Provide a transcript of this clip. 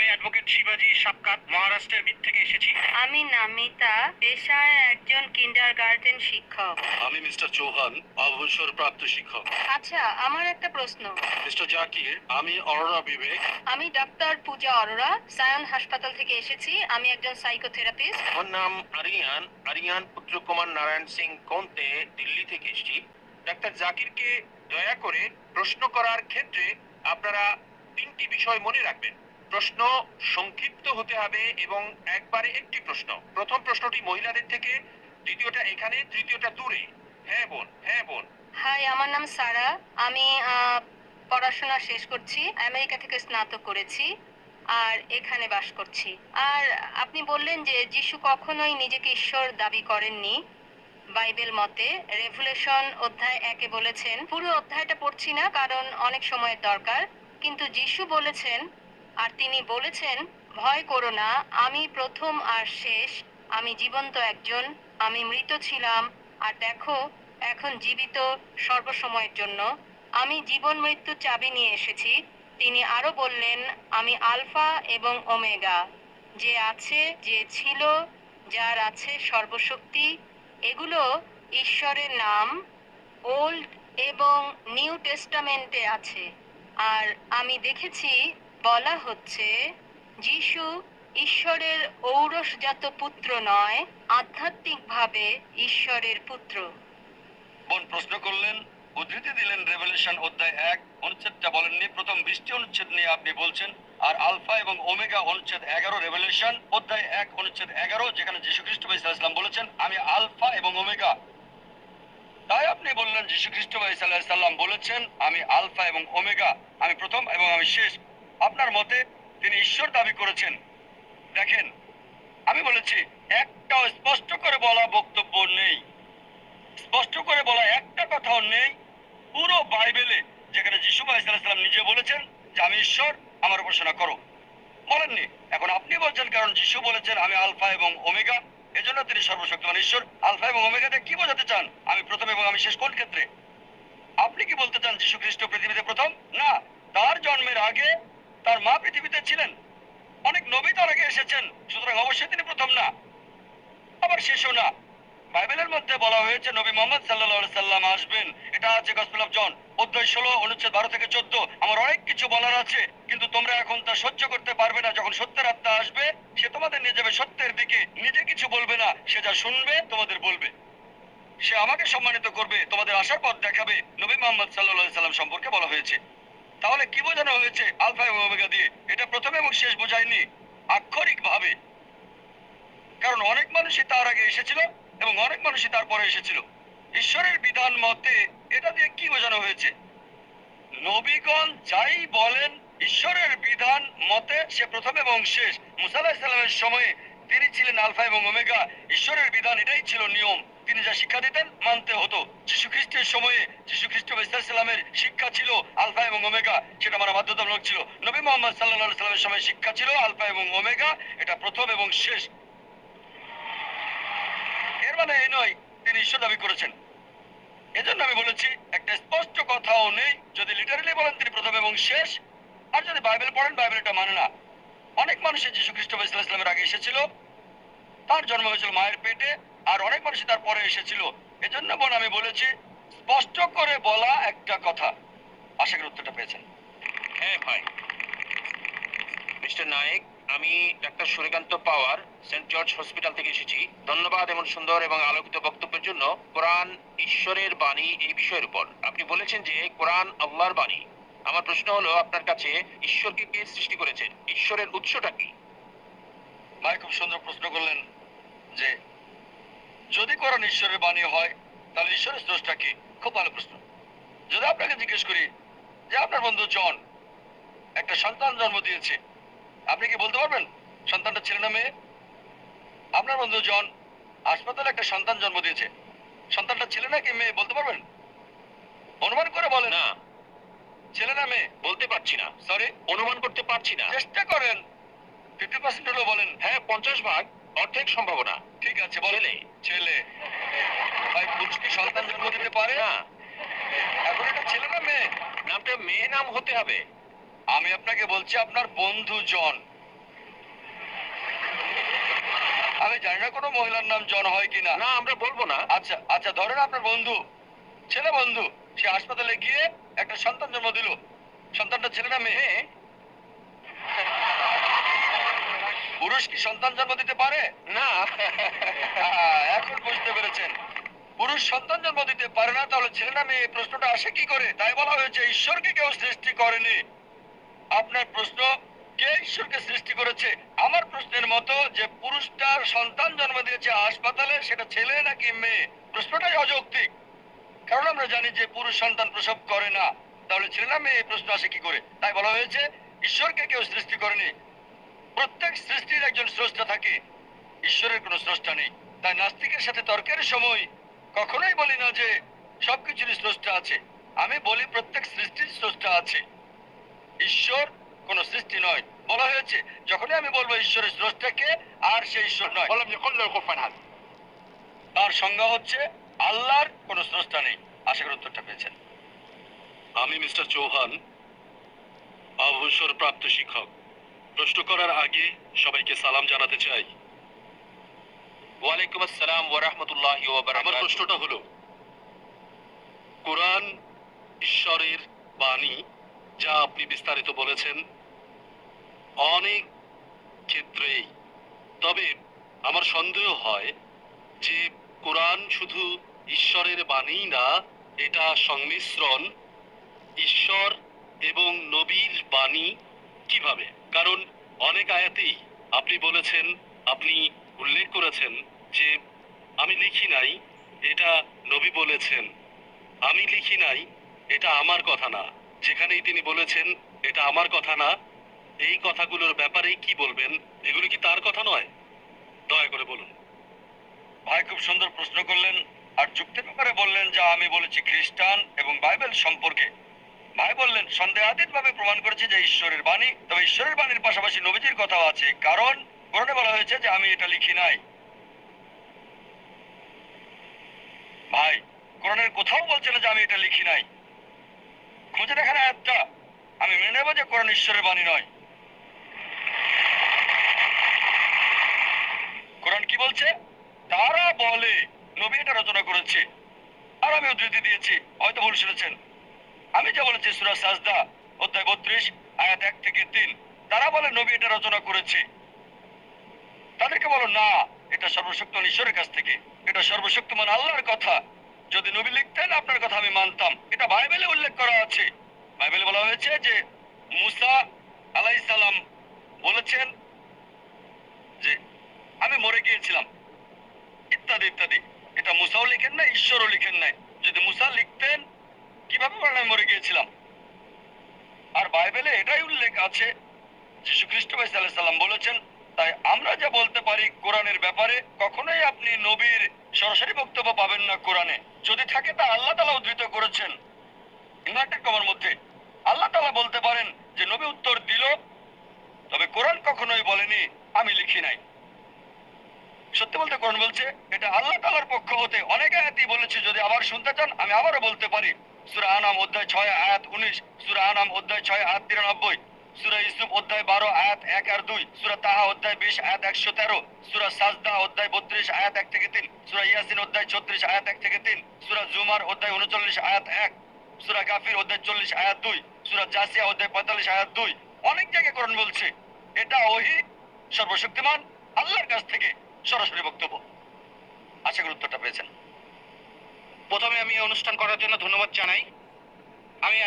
আমি অ্যাডভোকেট শিবাজি সাপকাত মহারাষ্ট্রের বিদ থেকে এসেছি। আমি নামিতা পেশায় একজন কিন্ডার গার্ডেন শিক্ষক। আমি মিস্টার চৌহান অবসর প্রাপ্ত শিক্ষক। আচ্ছা আমার একটা প্রশ্ন। মিস্টার জাকির আমি অরোরা বিবেক। আমি ডাক্তার পূজা অরোরা সায়ন হাসপাতাল থেকে এসেছি। আমি একজন সাইকোথেরাপিস্ট আমার নাম আরিয়ান আরিয়ান পুত্র কুমার নারায়ণ সিং কোন্তে দিল্লি থেকে এসেছি। ডাক্তার জাকিরকে দয়া করে প্রশ্ন করার ক্ষেত্রে আপনারা তিনটি বিষয় মনে রাখবেন। প্রশ্ন সংক্ষিপ্ত হতে হবে এবং একবারে একটি প্রশ্ন। প্রথম প্রশ্নটি মহিলাদের থেকে, দ্বিতীয়টা এখানে, তৃতীয়টা দূরে। হ্যাঁ বোন হ্যাঁ বোন। হাই, আমার নাম সারা। আমি পড়াশোনা শেষ করছি, আমেরিকা থেকে স্নাতক করেছি, আর এখানে বাস করছি। আর আপনি বললেন যে যিশু কখনোই নিজেকে ঈশ্বর দাবি করেননি। বাইবেল মতে, রেভুলেশন অধ্যায় একে বলেছেন, পুরো অধ্যায়টা পড়ছি না, কারণ অনেক সময়ের দরকার। কিন্তু যিশু বলেছেন আর তিনি বলেছেন, ভয় করো না, আমি প্রথম আর শেষ, আমি জীবন্ত একজন, আমি মৃত ছিলাম, আর দেখো, এখন জীবিত সর্বসময়ের জন্য। আমি জীবন মৃত্যু চাবি নিয়ে এসেছি। তিনি আরও বললেন, আমি আলফা এবং ওমেগা, যে আছে, যে ছিল, যার আছে সর্বশক্তি, এগুলো ঈশ্বরের নাম, ওল্ড এবং নিউ টেস্টামেন্টে আছে। আর আমি দেখেছি বলা হচ্ছে, যিশু ঈশ্বরের ঔরসজাত পুত্র নয়, আধ্যাত্মিকভাবে ঈশ্বরের পুত্র। বোন প্রশ্ন করলেন, উদ্ধৃতি দিলেন রেভেলেশন অধ্যায় এক, অনুচ্ছেদটা বলেননি। প্রথম বৃষ্টি অনুচ্ছেদ নিয়ে আপনি বলছেন, আর আলফা এবং ওমেগা অনুচ্ছেদ এগারো, রেভেলেশন অধ্যায় এক, অনুচ্ছেদ এগারো, যেখানে যীশু খ্রিস্ট ইসলাম বলেছেন, আমি আলফা এবং ওমেগা। তাই আপনি বললেন যীশু খ্রিস্ট সাল্লাম বলেছেন, আমি আলফা এবং ওমেগা, আমি প্রথম এবং আমি শেষ। আপনার মতে তিনি ঈশ্বর দাবি করেছেন, দেখেন, আমি বলেছি, একটাও স্পষ্ট করে বলা বক্তব্য নেই। স্পষ্ট করে বলা একটা কথাও নেই, পুরো বাইবেলে যেখানে যিশু সাল্লাম নিজে বলেছেন যে, আমি ঈশ্বর, আমার উপাসনা করো। বলেননি। এখন আপনি বলছেন, কারণ যিশু বলেছেন, আমি আলফা এবং ওমেগা। এজন্য তিনি সর্বশক্তিমান ঈশ্বর। আলফা এবং ওমেগাতে কি বোঝাতে চান? আমি প্রথম এবং আমি শেষ কোন ক্ষেত্রে? আপনি কি বলতে চান, যিশু খ্রিস্ট পৃথিবীতে প্রথম? না, তার জন্মের আগে তার মা পৃথিবীতে ছিলেন। অনেক নবী তার আগে এসেছেন, সুতরাং অবশ্যই তিনি প্রথম না। আবার শেষও না। বাইবেলের মধ্যে বলা হয়েছে, নবী মোহাম্মদ সাল্লাহ সাল্লাম আসবেন। এটা আছে গসপেল অফ জন অধ্যায় ষোলো, অনুচ্ছেদ বারো থেকে চোদ্দ। আমার অনেক কিছু বলার আছে, কিন্তু তোমরা এখন তা সহ্য করতে পারবে না। যখন সত্যের আত্মা আসবে, সে তোমাদের নিয়ে যাবে সত্যের দিকে। নিজে কিছু বলবে না, সে যা শুনবে, তোমাদের বলবে। সে আমাকে সম্মানিত করবে, তোমাদের আসার পথ দেখাবে, নবী মোহাম্মদ সাল্লাহ সাল্লাম সম্পর্কে বলা হয়েছে। তাহলে কি বোঝানো হয়েছে আলফা এবং ওমেগা দিয়ে? এটা প্রথম এবং শেষ বোঝায়নি আক্ষরিক ভাবে কারণ অনেক মানুষই তার আগে এসেছিল এবং অনেক মানুষই তারপরে এসেছিল। ঈশ্বরের বিধান মতে এটা দিয়ে কি বোঝানো হয়েছে? নবীগণ যাই বলেন, ঈশ্বরের বিধান মতে সে প্রথম এবং শেষ। মুসাল্লাহ সাল্লামের সময়ে তিনি ছিলেন আলফা এবং ওমেগা। ঈশ্বরের বিধান এটাই ছিল নিয়ম। তিনি যা শিক্ষা দিতেন মানতে হতো। যীশু খ্রিস্টের সময়ে যীশু খ্রিস্ট ইসলামের শিক্ষা ছিল আলফা এবং ওমেগা, সেটা আমার বাধ্যতামূলক ছিল। নবী মোহাম্মদ সাল্লাহ সাল্লামের সময় শিক্ষা ছিল আলফা এবং ওমেগা, এটা প্রথম এবং শেষ। এর মানে এই নয়, তিনি ঈশ্বর দাবি করেছেন। এজন্য আমি বলেছি, একটা স্পষ্ট কথাও নেই, যদি লিটারেলি বলেন তিনি প্রথম এবং শেষ, আর যদি বাইবেল পড়েন, বাইবেল এটা মানে না। অনেক মানুষের যীশু খ্রিস্ট ইসলামের আগে এসেছিল, তার জন্ম হয়েছিল মায়ের পেটে আর অনেক মানুষ তার পরে এসেছিল। এজন্য বোন আমি বলেছি স্পষ্ট করে বলা একটা কথা। আশা করি উত্তরটা পেয়েছেন। হ্যাঁ ভাই মিস্টার নায়েক আমি doctor Suryakant Pawar saint George hospital থেকে এসেছি। ধন্যবাদ এমন সুন্দর এবং আলোকিত বক্তব্যের জন্য। কোরআন ঈশ্বরের বাণী এই বিষয়ের উপর। আপনি বলেছেন যে কোরআন আল্লাহর বাণী। আমার প্রশ্ন হলো আপনার কাছে ঈশ্বরকে কে সৃষ্টি করেছেন? ঈশ্বরের উৎসটা কি? ভাই খুব সুন্দর প্রশ্ন করলেন যে যদি কোরআন ঈশ্বরের বাণী হয় তাহলে ঈশ্বরের দোষটা কি? খুব ভালো প্রশ্ন। যদি আপনাকে জিজ্ঞেস করি যে আপনার বন্ধু জন একটা সন্তান জন্ম দিয়েছে আপনি কি বলতে পারবেন? সন্তানটা ছেলে না মেয়ে? আপনার বন্ধু জন হাসপাতালে একটা সন্তান জন্ম দিয়েছে। সন্তানটা ছেলে নাকি মেয়ে বলতে পারবেন? অনুমান করে বলেন। না। ছেলে না মেয়ে বলতে পারছি না। সরি অনুমান করতে পারছি না। চেষ্টা করেন। ফিফটি পার্সেন্ট হলেও বলেন। হ্যাঁ পঞ্চাশ ভাগ। অর্ধেক সম্ভাবনা। ঠিক আছে বলে। ছেলে ভাই পুরুষ কি সন্তান জন্ম দিতে পারে? না। এখন এটা ছেলে না মেয়ে? নামটা মেয়ে নাম হতে হবে। আমি আপনাকে বলছি আপনার বন্ধু জন। আমি জানি না কোনো মহিলার নাম জন হয় কিনা। না আমরা বলব না। আচ্ছা আচ্ছা ধরেন আপনার বন্ধু ছেলে বন্ধু সে হাসপাতালে গিয়ে একটা সন্তান জন্ম দিল। সন্তানটা ছেলে না মেয়ে। পুরুষ কি সন্তান জন্ম দিতে পারে? না। এখন বুঝতে পেরেছেন। পুরুষ সন্তান জন্ম দিতে পারে না, তাহলে ছেলে না মেয়ে, এই প্রশ্নটা আসে কি করে? তাই বলা হয়েছে, ঈশ্বরকে কেউ সৃষ্টি করেনি। আপনার প্রশ্ন, কে ঈশ্বরকে সৃষ্টি করেছে? আমার প্রশ্নের মতো যে পুরুষটার সন্তান জন্ম দিয়েছে হাসপাতালে, সেটা ছেলে নাকি মেয়ে? প্রশ্নটাই অযৌক্তিক। কারণ আমরা জানি যে পুরুষ সন্তান প্রসব করে না। তাহলে ছেলে না মেয়ে, এই প্রশ্ন আসে কি করে? তাই বলা হয়েছে, ঈশ্বরকে কেউ সৃষ্টি করেনি। প্রত্যেক সৃষ্টির একজন স্রষ্টা থাকে। ঈশ্বরের কোনো স্রষ্টা নেই। তাই নাস্তিকের সাথে তর্কের সময় কখনোই বলি না যে সবকিছুরই স্রষ্টা আছে। আমি বলি প্রত্যেক সৃষ্টির স্রষ্টা আছে। ঈশ্বর কোনো সৃষ্টি নয়। বলা হয়েছে যখনই আমি বলব ঈশ্বরের স্রষ্টাকে আর সে ঈশ্বর নয়। বললাম যে কল্যাণ কোরফান তার সংজ্ঞা হচ্ছে আল্লাহর কোনো স্রষ্টা নেই। আশা করি উত্তরটা পেয়েছেন। আমি মিস্টার চৌহান অবসর প্রাপ্ত শিক্ষক। প্রশ্ন করার আগে সবাইকে সালাম জানাতে চাই। ওয়ালাইকুম আসসালাম ওয়া রাহমাতুল্লাহি আমার প্রশ্নটা হলো কোরআন ঈশ্বরের বাণী যা আপনি বিস্তারিত বলেছেন অনেক ক্ষেত্রেই। তবে আমার সন্দেহ হয় যে কোরআন শুধু ঈশ্বরের বাণী না এটা সংমিশ্রণ ঈশ্বর এবং নবীর বাণী কীভাবে? কারণ অনেক আয়াতেই আপনি বলেছেন, আপনি উল্লেখ করেছেন যে আমি লিখি নাই, এটা নবী বলেছেন। আমি লিখি নাই, এটা আমার কথা না। যেখানেই তিনি বলেছেন, এটা আমার কথা না। এই কথাগুলোর ব্যাপারেই কি বলবেন? এগুলো কি তার কথা নয়? দয়া করে বলুন। ভাই, খুব সুন্দর প্রশ্ন করলেন। আর যুক্তির ব্যাপারে বললেন যা আমি বলেছি খ্রিস্টান এবং বাইবেল সম্পর্কে। ভাই বললেন সন্দেহাতীত ভাবে প্রমাণ করেছে যে ঈশ্বরের বাণী, তবে ঈশ্বরের বাণীর পাশাপাশি নবীজির কথাও আছে। কারণ কোরআনে বলা হয়েছে যে আমি এটা লিখি নাই। ভাই, কোরআনের কোথাও বলছে না যে আমি এটা লিখি নাই। খুঁজে দেখার আয়াতটা। আমি মেনে নেব যে কোরআন ঈশ্বরের বাণী নয়। কোরআন কি বলছে? তারা বলে, নবী এটা রচনা করেছে। আর আমি উদ্ধৃতি দিয়েছি। হয়তো ভুল শুনেছেন। আমি যা বলেছি সুরা সাজদা অধ্যায় বত্রিশ, আয়াত এক থেকে তিন, তারা বলে, নবী এটা রচনা করেছে। তাদেরকে বলো, না, এটা সর্বশক্তমান ঈশ্বরের কাছ থেকে। এটা সর্বশক্তমান আল্লাহর কথা। যদি নবী লিখতেন, আপনার কথা আমি মানতাম। এটা বাইবেলে উল্লেখ করা আছে। বাইবেলে বলা হয়েছে যে, মুসা আলাইসালাম বলেছেন যে, আমি মরে গিয়েছিলাম। ইত্যাদি ইত্যাদি। এটা মুসাও লিখেন না ঈশ্বরও লিখেন নাই। যদি মুসা লিখতেন কীভাবে আমি মরে গিয়েছিলাম? আর বাইবেলে এটাই উল্লেখ আছে, যীশু খ্রিস্ট সাল্লাম বলেছেন, তাই আমরা যা বলতে পারি কোরআনের ব্যাপারে, কখনোই আপনি নবীর সরাসরি বক্তব্য পাবেন না কোরআনে। যদি থাকে তা আল্লাহ তালা উদ্ধৃত করেছেন। ইনভার্টেড কমার মধ্যে, আল্লাহ তালা বলতে পারেন যে নবী উত্তর দিল, তবে কোরআন কখনোই বলেনি, আমি লিখি নাই। সত্যি বলতে কোরআন বলছে, এটা আল্লাহ তাআলার পক্ষ হতে অনেক আয়াতই বলেছে, যদি আবার শুনতে চান, আমি আবারও বলতে পারি। সূরা আনাম অধ্যায় ছয়, আয়াত উনিশ, সূরা আনাম অধ্যায় ছয়, আয়াত তিরানব্বই, সূরা ইউসুফ অধ্যায় বারো, আয়াত এক আর দুই, সূরা তাহা অধ্যায় বিশ, আয়াত একশো তেরো, সূরা সাজদা অধ্যায় বত্রিশ, আয়াত এক থেকে তিন, সূরা ইয়াসিন অধ্যায় ছত্রিশ, আয়াত এক থেকে তিন, সূরা জুমার অধ্যায় উনচল্লিশ, আয়াত এক, সূরা অধ্যায় চল্লিশ, আয়াত দুই, সূরা জাসিয়া অধ্যায় পঁয়তাল্লিশ, আয়াত দুই। অনেক জায়গায় কোরআন বলছে, এটা ওহি সর্বশক্তিমান, আল্লাহর কাছ থেকে সরাসরি বক্তব্য। আশা করি উত্তরটা পেয়েছেন। প্রথমে আমি অনুষ্ঠান করার জন্য ধন্যবাদ জানাই। আমি